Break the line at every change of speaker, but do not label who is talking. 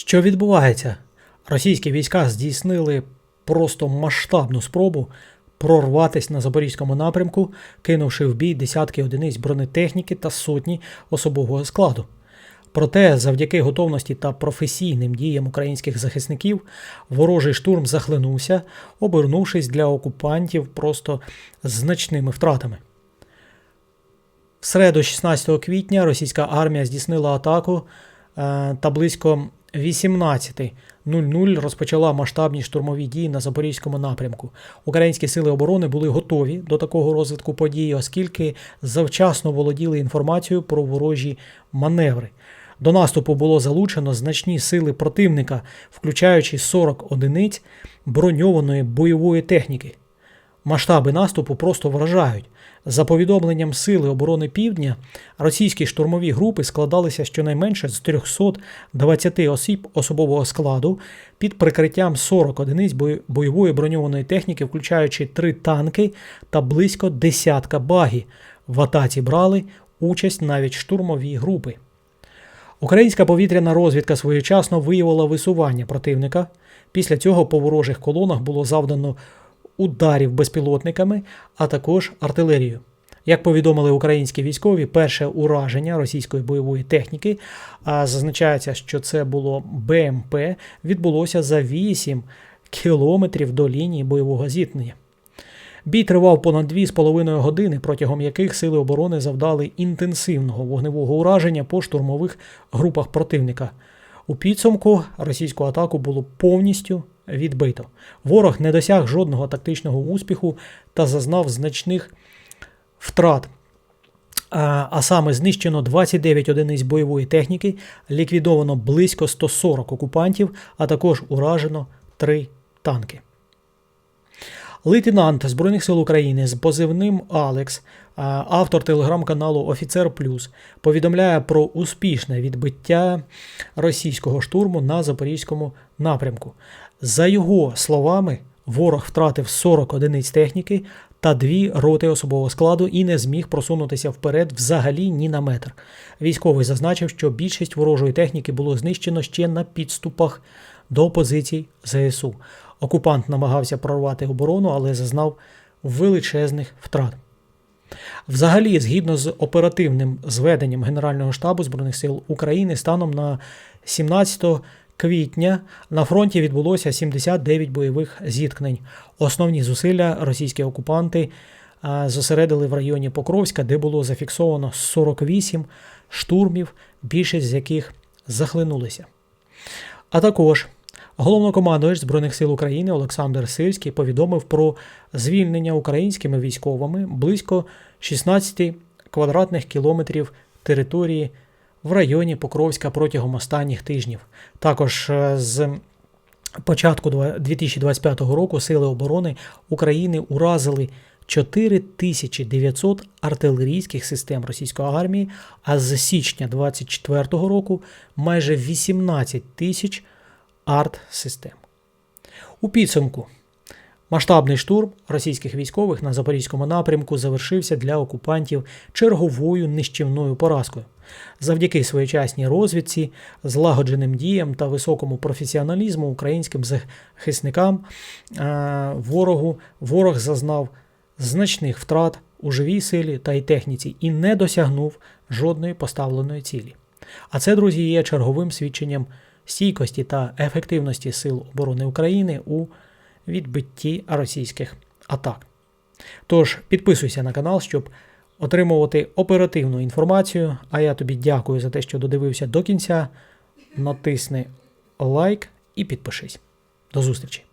Що відбувається? Російські війська здійснили просто масштабну спробу прорватися на запорізькому напрямку, кинувши в бій десятки одиниць бронетехніки та сотні особового складу. Проте, завдяки готовності та професійним діям українських захисників, ворожий штурм захлинувся, обернувшись для окупантів просто значними втратами. В середу 16 квітня російська армія здійснила атаку е, та близько 18.00 розпочала масштабні штурмові дії на запорізькому напрямку. Українські сили оборони були готові до такого розвитку подій, оскільки завчасно володіли інформацією про ворожі маневри. До наступу було залучено значні сили противника, включаючи 40 одиниць броньованої бойової техніки. Масштаби наступу просто вражають. За повідомленням Сили оборони Півдня, російські штурмові групи складалися щонайменше з 320 осіб особового складу під прикриттям 40 одиниць бойової броньованої техніки, включаючи три танки та близько десятка багі. В атаці брали участь навіть штурмові групи. Українська повітряна розвідка своєчасно виявила висування противника. Після цього по ворожих колонах було завдано ударів безпілотниками, а також артилерією. Як повідомили українські військові, перше ураження російської бойової техніки, а зазначається, що це було БМП, відбулося за 8 кілометрів до лінії бойового зіткнення. Бій тривав понад 2,5 години, протягом яких сили оборони завдали інтенсивного вогневого ураження по штурмових групах противника. У підсумку російську атаку було повністю відбито. Ворог не досяг жодного тактичного успіху та зазнав значних втрат. А, саме знищено 29 одиниць бойової техніки, ліквідовано близько 140 окупантів, а також уражено 3 танки. Лейтенант Збройних сил України з позивним Алекс, автор телеграм-каналу Офіцер Плюс, повідомляє про успішне відбиття російського штурму на запорізькому напрямку. За його словами, ворог втратив 40 одиниць техніки та дві роти особового складу і не зміг просунутися вперед взагалі ні на метр. Військовий зазначив, що більшість ворожої техніки було знищено ще на підступах до позицій ЗСУ. Окупант намагався прорвати оборону, але зазнав величезних втрат. Взагалі, згідно з оперативним зведенням Генерального штабу Збройних сил України, станом на 17 квітня на фронті відбулося 79 бойових зіткнень. Основні зусилля російські окупанти зосередили в районі Покровська, де було зафіксовано 48 штурмів, більшість з яких захлинулися. А також головнокомандувач Збройних сил України Олександр Сирський повідомив про звільнення українськими військовими близько 16 квадратних кілометрів території в районі Покровська протягом останніх тижнів. Також е, з початку два- 2025 року Сили оборони України уразили 4900 артилерійських систем російської армії, а з січня 2024 року майже 18 тисяч арт-систем. У підсумку масштабний штурм російських військових на запорізькому напрямку завершився для окупантів черговою нищівною поразкою. Завдяки своєчасній розвідці, злагодженим діям та високому професіоналізму українським захисникам е, ворогу ворог зазнав значних втрат у живій силі та й техніці і не досягнув жодної поставленої цілі. А це, друзі, є черговим свідченням стійкості та ефективності Сил оборони України у відбитті російських атак. Тож підписуйся на канал, щоб отримувати оперативну інформацію. А я тобі дякую за те, що додивився до кінця. Натисни лайк і підпишись. До зустрічі!